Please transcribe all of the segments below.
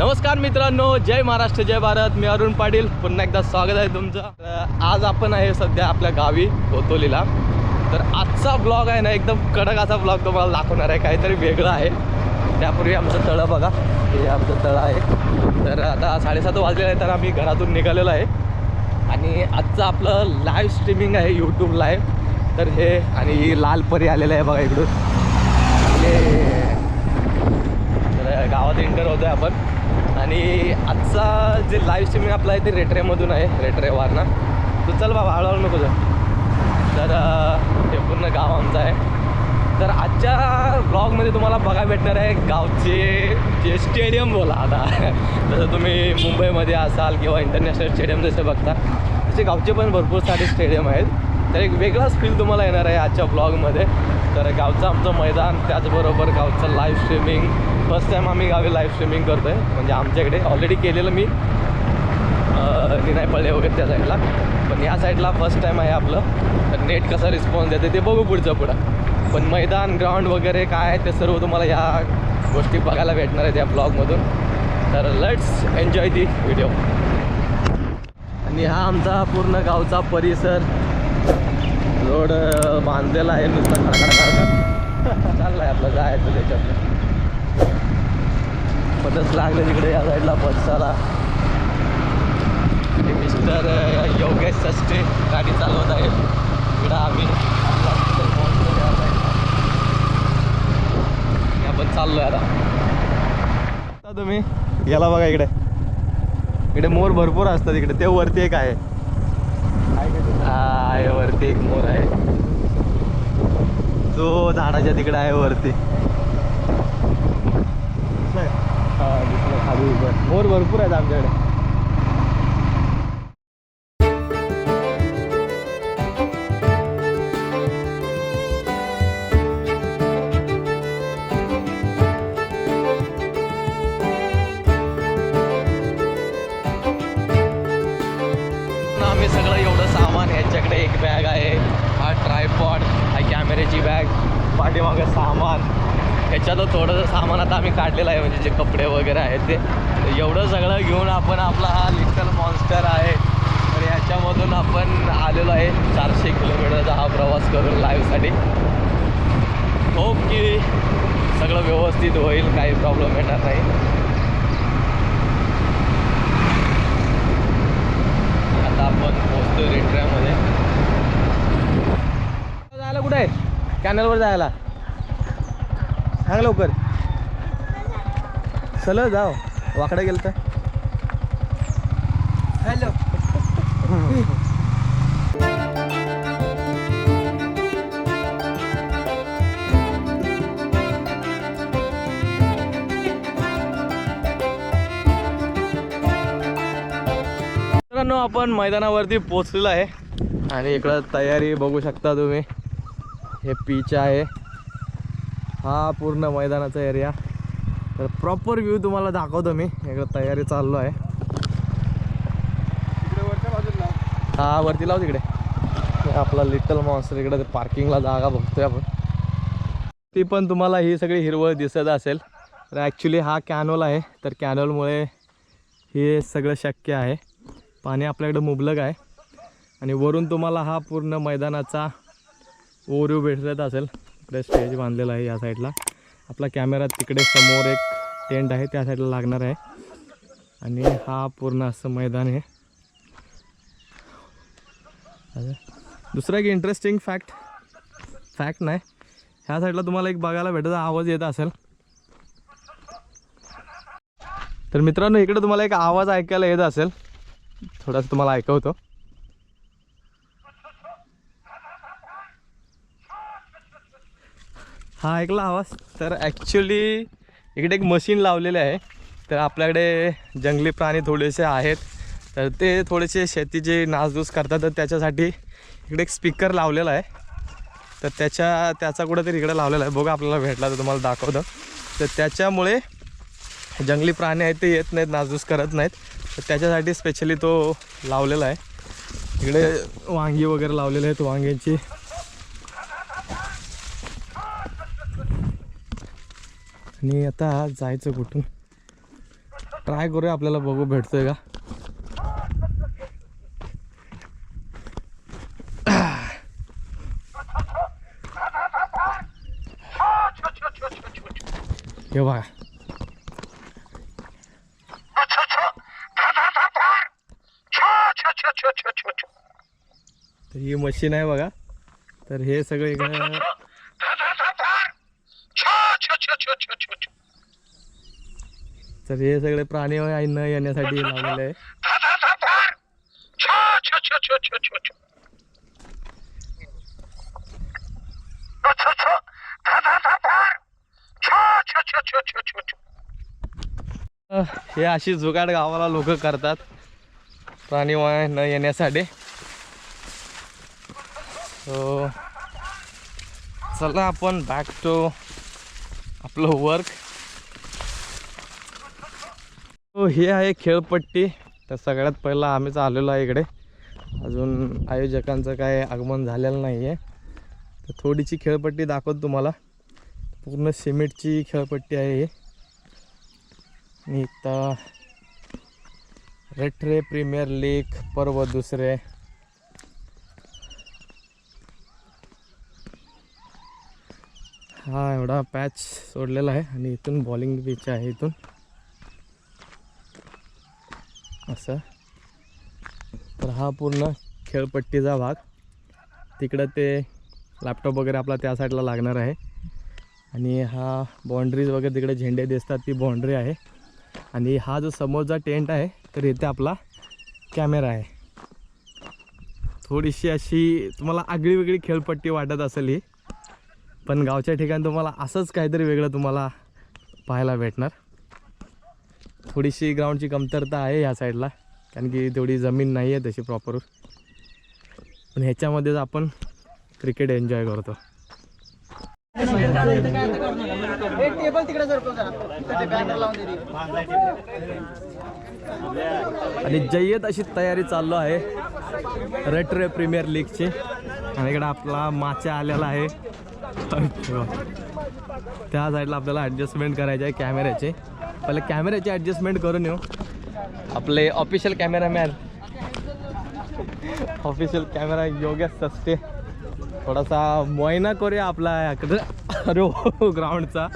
नमस्कार मित्रांनो जय महाराष्ट्र जय भारत. मी अरुण पाटील. पुन्हा एकदा स्वागत आहे तुमचं. आज आपण आहे सध्या आपल्या गावी कोतोलीला. तर आजचा ब्लॉग आहे ना एकदम कडक असा ब्लॉग तुम्हाला दाखवणार आहे. काहीतरी वेगळं आहे. त्यापूर्वी आमचं तळं बघा. हे आमचं तळं आहे. तर आता साडेसात वाजलेलं आहे तर आम्ही घरातून निघालेलो आहे. आणि आजचं आपलं लाईव्ह स्ट्रीमिंग आहे यूट्यूब लाईव्ह तर हे आणि ही लाल परी आलेलं आहे बघा इकडून. हे. तर गावात एंटर होतो आहे आपण. आणि आजचा जे लाईव्ह स्ट्रीमिंग आपला आहे ते रेटरेमधून आहे रेटरेवारना तू चल बाबा हळूहळू नको जा तर हे पूर्ण गाव आमचं आहे. तर आजच्या ब्लॉगमध्ये तुम्हाला बघा भेटणार आहे गावचे जे स्टेडियम बोला आता. जसं तुम्ही मुंबईमध्ये असाल किंवा इंटरनॅशनल स्टेडियम जसे बघता तसे गावचे पण भरपूर सारे स्टेडियम आहेत. तर एक वेगळाच फील तुम्हाला येणार आहे आजच्या ब्लॉगमध्ये तर गावचं आमचं मैदान त्याचबरोबर गावचं लाईव्ह स्ट्रीमिंग फर्स्ट टाईम आम्ही गावी लाईव्ह स्ट्रीमिंग करतो आहे म्हणजे आमच्याकडे ऑलरेडी केलेलं मी. निनाय पळले वगैरे त्या साईडला पण या साईडला फर्स्ट टाईम आहे आपलं. तर नेट कसा रिस्पॉन्स देते ते बघू पुढचं पुढं. पण मैदान ग्राउंड वगैरे काय आहे ते सर्व तुम्हाला या गोष्टी बघायला भेटणार आहेत या ब्लॉगमधून तर लेट्स एन्जॉय दी व्हिडिओ आणि हा आमचा पूर्ण गावचा परिसर. रोड बांधलेला आहे नुसता खडखड चाललाय आपलं जायचं त्याच्यात बदच लागलं तिकडे या साईडला बसाला मिस्टर योगेश सस्टे गाडी चालवत आहे. इकडं आम्ही. आपण चाललोय आता. आता तुम्ही गेला बघा इकडे. इकडे मोर भरपूर असतात इकडे. ते वरती एक आहे. आहे वरती एक मोर आहे. तो झाडाच्या तिकडे आहे वरती. हा दिसलं खाली. मोर भरपूर आहेत आमच्याकडे. हा बॅग पाठीमागं सामान. याच्यातलं थोडंसं सामान आता आम्ही काढलेलं आहे म्हणजे जे कपडे वगैरे आहेत ते. एवढं सगळं घेऊन आपण आपला हा लिटल मॉन्स्टर आहे. तर याच्यामधून आपण आलेलो आहे चारशे किलोमीटरचा हा प्रवास करून लाईव्हसाठी होप की सगळं व्यवस्थित होईल काही प्रॉब्लेम येणार नाही. आता आपण पोहोचतो रेट्र्यामध्ये जायला कुठे आहे? कॅनलवर जायला. सांग लवकर. चल जाओ. वाकडे गेलं तर हॅलो आपण मैदानावरती पोचलेलो आहे. आणि इकडं तयारी बघू शकता तुम्ही. हे पीच आहे. हा पूर्ण मैदानाचा एरिया तर प्रॉपर व्ह्यू तुम्हाला दाखवतो मी. इकडं तयारी चाललो आहे. हा वरती लाव तिकडे. हे आपला लिटल मॉन्स्टर इकडे पार्किंगला जागा बघतोय आपण. ती पण तुम्हाला ही सगळी हिरवळ दिसत असेल. तर ॲक्च्युली हा कॅनोल आहे. तर कॅनोलमुळे हे सगळं शक्य आहे. पाणी आपल्याकडे मुबलक आहे. आणि वरून तुम्हाला हा पूर्ण मैदानाचा ओरीव भेटत असेल. इकडे स्टेज बांधलेला आहे या साईडला आपला कॅमेरा तिकडे समोर एक टेंट आहे त्या साईडला लागणार आहे. आणि हा पूर्ण असं मैदान आहे. दुसरा दुसरं एक इंटरेस्टिंग फॅक्ट फॅक्ट नाही. ह्या साईडला तुम्हाला एक बघायला भेटत आवाज येत असेल. तर मित्रांनो इकडे तुम्हाला एक आवाज ऐकायला येत असेल. थोडासा तुम्हाला ऐकवतो. हा ऐकला आवाज? तर ॲक्च्युली इकडे एक मशीन लावलेले आहे. तर आपल्याकडे जंगली प्राणी थोडेसे आहेत. तर ते थोडेसे शेतीचे नासधूस करतात. तर त्याच्यासाठी इकडे एक स्पीकर लावलेला आहे. तर त्याच्या त्याचा कुठंतरी इकडे लावलेला आहे. बघा आपल्याला भेटला तर तुम्हाला दाखवतं. तर त्याच्यामुळे जंगली प्राणी आहेत ते येत नाहीत नासधूस करत नाहीत. तर त्याच्यासाठी स्पेशली तो लावलेला आहे. इकडे वांगी वगैरे लावलेले आहेत वांग्यांची. आणि आता जायचं कुठून? ट्राय करूया आपल्याला बघू भेटतोय का? हे बघा. तर ही मशीन आहे बघा. तर हे सगळं इकडं तर हे सगळे प्राणी न येण्यासाठी लावलेले आहे. हे अशी जुगाड गावाला लोक करतात. प्राणी वाया न येण्यासाठी. सो चला आपण बॅक टू आपलं वर्क हो हे आहे खेळपट्टी. तर सगळ्यात पहिला आम्हीच आलेलो आहे इकडे. अजून आयोजकांचं काय आगमन झालेलं नाही आहे तर थोडीशी खेळपट्टी दाखवतो तुम्हाला. पूर्ण सिमेंटची खेळपट्टी आहे ही. आणि इथं रेट्रे प्रीमियर लीग पर्व दुसरे. हा एवढा पॅच सोडलेला आहे. आणि इथून बॉलिंग पिच आहे इथून. असं. तर हा पूर्ण खेळपट्टीचा भाग. तिकडं ते लॅपटॉप वगैरे आपला त्या साईडला लागणार आहे. आणि हा बाउंड्रीज वगैरे तिकडे झेंडे दिसतात ती बाउंड्री आहे. आणि हा जो समोरचा टेंट आहे तर इथे आपला कॅमेरा आहे. थोडीशी अशी तुम्हाला आगळी वेगळी खेळपट्टी वाटत असेल ही. पण गावच्या ठिकाणी तुम्हाला असंच काहीतरी वेगळं तुम्हाला पाहायला भेटणार. थोडीशी ग्राउंडची कमतरता आहे ह्या साईडला कारण की तेवढी जमीन नाही आहे तशी प्रॉपर पण ह्याच्यामध्येच आपण क्रिकेट एन्जॉय करतो. आणि जय्यत अशी तयारी चालू आहे. रेट्रे प्रीमियर लीगची आणि इकडे आपला माचा आलेला आहे. त्या साईडला आपल्याला ॲडजस्टमेंट करायचे आहे कॅमेऱ्याचे पहिले कॅमेऱ्याची ॲडजस्टमेंट करून येऊ. आपले ऑफिशियल कॅमेरामॅन ऑफिशियल कॅमेरा योग्यच सस्ते. थोडासा मोयना करूया आपला अरे हो ग्राउंडचा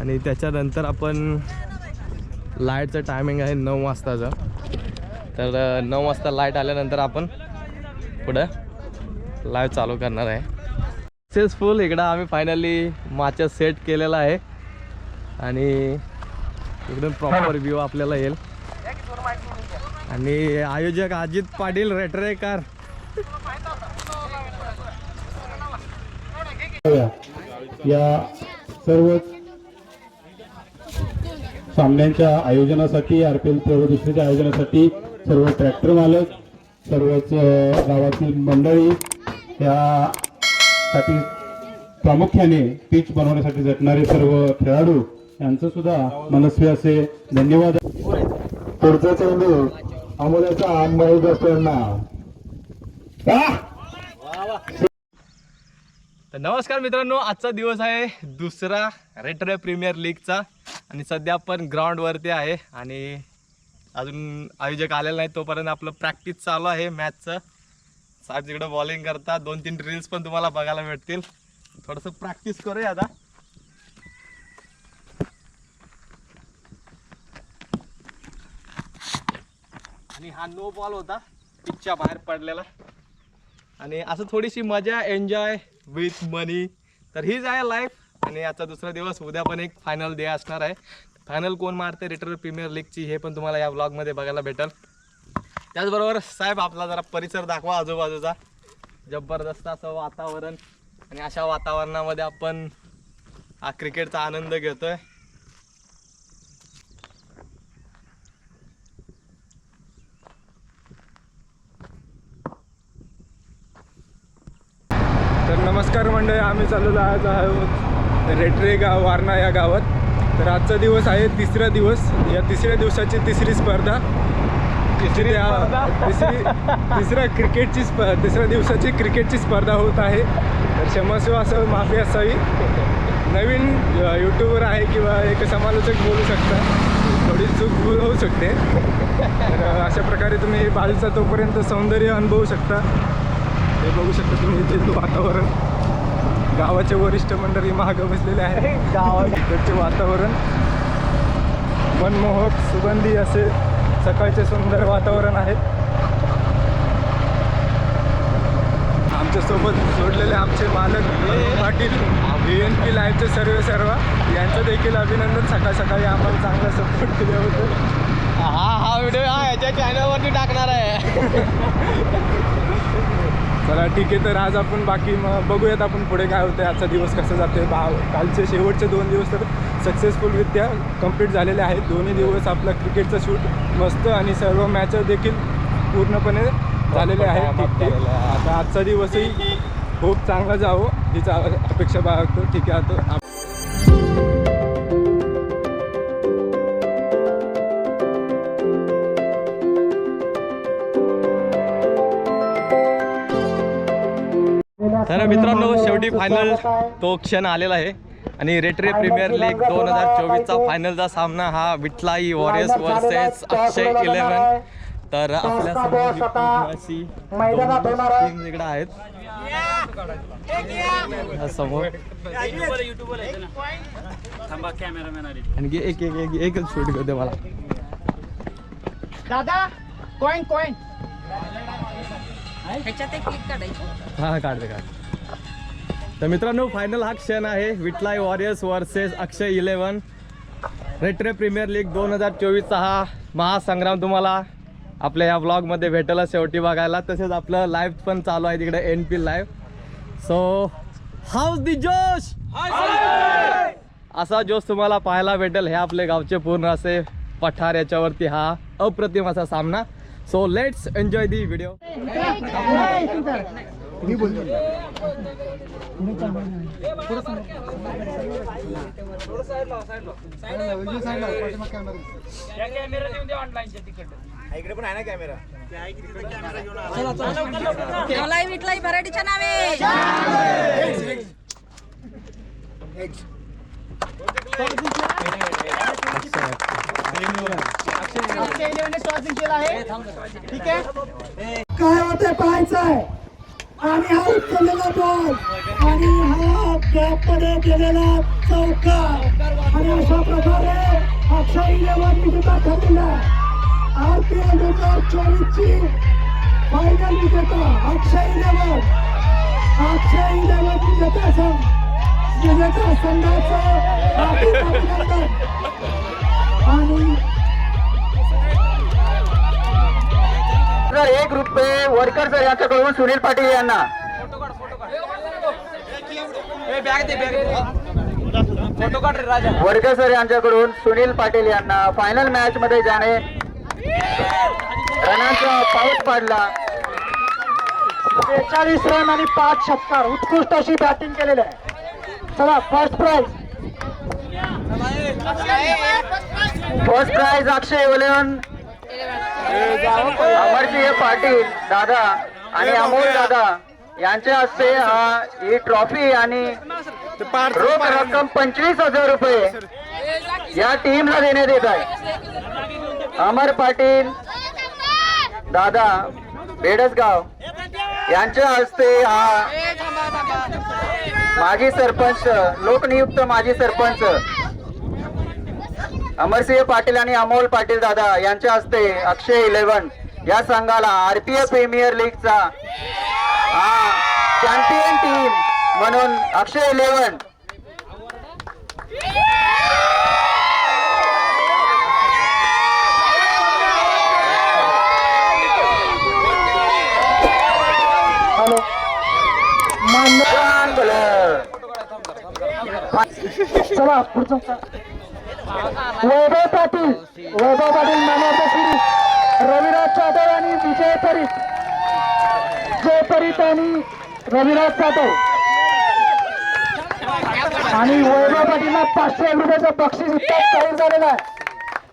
आणि त्याच्यानंतर आपण लाईटचं टायमिंग आहे नऊ वाजताचं. तर नऊ वाजता लाइट आल्यानंतर आपण पुढं लाईव्ह चालू करणार आहे. सक्सेसफुल इकडं आम्ही फायनली माच्या सेट केलेला आहे. आणि इकडून प्रॉपर व्ह्यू आपल्याला येईल. आणि आयोजक अजित पाटील रेटरेकर. या सर्व सामन्यांच्या आयोजनासाठी आर पी एल दुसरीच्या आयोजनासाठी सर्व ट्रॅक्टर मालक सर्वच गावातील मंडळी यासाठी प्रामुख्याने पिच बनवण्यासाठी झटणारे सर्व खेळाडू यांचं सुद्धा मनस्वी असे धन्यवाद. पुढचा चेंडू अमोल्याचा अंबाई असताना तर नमस्कार मित्रांनो आजचा दिवस आहे दुसरा रेटर प्रीमियर लीगचा. आणि सध्या आपण ग्राउंडवरती आहे आणि अजून आयोजक आलेला नाही तोपर्यंत आपलं प्रॅक्टिस चालू आहे मॅचचं साहेब तिकडे बॉलिंग करता दोन तीन रील्स पण तुम्हाला बघायला भेटतील. थोडंसं प्रॅक्टिस करूया आता. आणि हा नो बॉल होता. पिचच्या बाहेर पडलेला. आणि असं थोडीशी मजा एन्जॉय विथ मनी तर हीच आहे लाईफ आणि आजचा दुसरा दिवस उद्या पण एक फायनल डे असणार आहे. फायनल कोण मारते रिटर प्रीमियर लीगची हे पण तुम्हाला या ब्लॉगमध्ये बघायला भेटेल. त्याचबरोबर साहेब आपला जरा परिसर दाखवा आजूबाजूचा. जबरदस्त असं वातावरण. आणि अशा वातावरणामध्ये आपण हा क्रिकेटचा आनंद घेतोय. नमस्कार मंडळी आम्ही चाललेलो आज आहोत रेटरे गाव वारणा या गावात. तर आजचा दिवस आहे तिसरा दिवस. या तिसऱ्या दिवसाची तिसरी स्पर्धा. तिसरी तिसरी तिसऱ्या क्रिकेटची स्प तिसऱ्या दिवसाची क्रिकेटची स्पर्धा होत आहे. तर क्षमस्व असं माफी असावी. नवीन यूट्यूबर आहे किंवा एक समालोचक बोलू शकता. थोडी चूक होऊ शकते. तर अशा प्रकारे तुम्ही बाजूचा तोपर्यंत सौंदर्य अनुभवू शकता. हे बघू शकता तुम्ही इथे वातावरण. गावाचे वरिष्ठ मंडळी महाग बसलेले आहे इकडचे वातावरण. मनमोहक सुगंधी असे सकाळचे सुंदर वातावरण आहे. आमच्यासोबत जोडलेले आमचे मालक पाटील व्ही एन पी लाईव्हचे सर्व सर्व यांचं देखील अभिनंदन सकाळ सकाळी आम्हाला चांगला सपोर्ट केल्याबद्दल. हा हा व्हिडिओ हा याच्या चॅनलवरती टाकणार आहे. चला ठीक आहे तर आज आपण बाकी मग बघूयात आपण पुढे काय होतं आजचा दिवस कसा जाते बा कालचे शेवटचे दोन दिवस तर सक्सेसफुलरित्या कंप्लीट झालेले आहेत. दोन्ही दिवस आपला क्रिकेटचा शूट मस्त आणि सर्व मॅच देखील पूर्णपणे झालेले आहेत. ठीक ठीक आता आजचा दिवसही खूप चांगला जावं. हीच अपेक्षा बाळगतो. ठीक आहे आता मित्रांनो शेवटी फायनल तो क्षण आलेला आहे. आणि रेटरे प्रीमियर लीग दोन हजार चोवीसचा फायनलचा सामना हा Vitlai warriors versus Akshay eleven तर आपल्या इकडे आहेत. समोर. आणखी एक एक एक एकच शूट करते मला. दादा कॉइन कॉइन हा काढते काढ. तर मित्रांनो फायनल हा क्षण आहे Vitlai warriors versus Akshay eleven Rethare premier league दोन हजार चोवीसचा हा महासंग्राम तुम्हाला आपल्या या ब्लॉगमध्ये भेटेल शेवटी बघायला तसेच आपलं लाईव्ह पण चालू आहे तिकडे N P live so how's the josh असा जोश तुम्हाला पाहायला भेटेल हे आपले गावचे पूर्ण असे पठार याच्यावरती हा अप्रतिम असा सामना so let's enjoy the video ठेवलाय विटलाई भराडीच्या नावे अक्षय जिंकलेला आहे ठीक आहे काय होते पाहायचंय आणि हा उचललेला बॉल आणि हा गॅपमध्ये गेलेला चौका आणि अशा प्रकारे अक्षय इलेव्हन विजेता ठरलेला आर पी एल दोन हजार चोवीस ची फायनल विजेता अक्षय इलेव्हन अक्षय इलेव्हन विजेता संघ विजेता संघाचं हार्दिक आणि एक रुपये वडकर सर यांच्याकडून सुनील पाटील यांना. वडकर सर यांच्याकडून सुनील पाटील यांना फायनल मॅच मध्ये जाणे रनांचा पाऊस पाडला. बेचाळीस रन आणि पाच षटकार उत्कृष्ट अशी बॅटिंग केलेली आहे. चला first prize first prize Akshay eleven Amarsinh Patil दादा आणि अमोल दादा यांच्या हस्ते हा ही ट्रॉफी आणि रोख रक्कम पंचवीस हजार रुपये या टीमला देण्यात येत आहे. अमर पाटील दादा बेडसगाव यांच्या हस्ते हा माजी सरपंच लोकनियुक्त माजी सरपंच अमरसिंह पाटील आणि अमोल पाटील दादा यांच्या हस्ते अक्षय इलेव्हन या संघाला आरपीए प्रीमियर लीगचा हा चॅम्पियन टीम म्हणून अक्षय इलेव्हन. चला पुढचा. Vaibhav Patil Vaibhav Patil man of series Raviraj Jadhav आणि विजय परीत जय परीत आणि रविराज जाधव. आणि वैभव पाटीलला पाचशे रुपयाचं बक्षीस इतकाच जाहीर झालेलं आहे.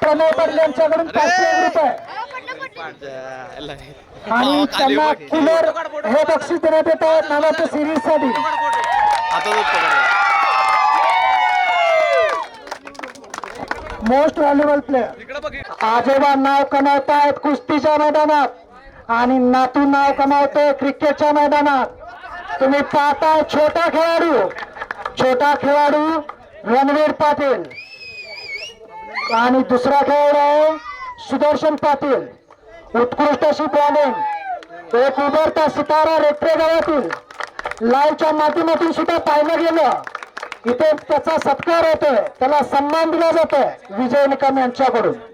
प्रणय पाटील यांच्याकडून पाचशे रुपये. आणि त्यांना कूलर हे बक्षीस देण्यात येत आहे मॅन सिरीजसाठी. Most valuable player. आजोबा नाव कमावतायत कुस्तीच्या मैदानात आणि नातू नाव कमावतोय क्रिकेटच्या मैदानात. तुम्ही पाहताय छोटा खेळाडू छोटा खेळाडू रणवीर पाटील. आणि दुसरा खेळाडू आहे सुदर्शन पाटील. उत्कृष्ट अशी बॉलिंग एक उभरता सितारा रेट्रे गावातील लाईव्हच्या माध्यमातून सुद्धा पाहिलं गेलं. इथे त्याचा सत्कार होतोय. त्याला सन्मान दिला जातोय. विजय निकम यांच्याकडून.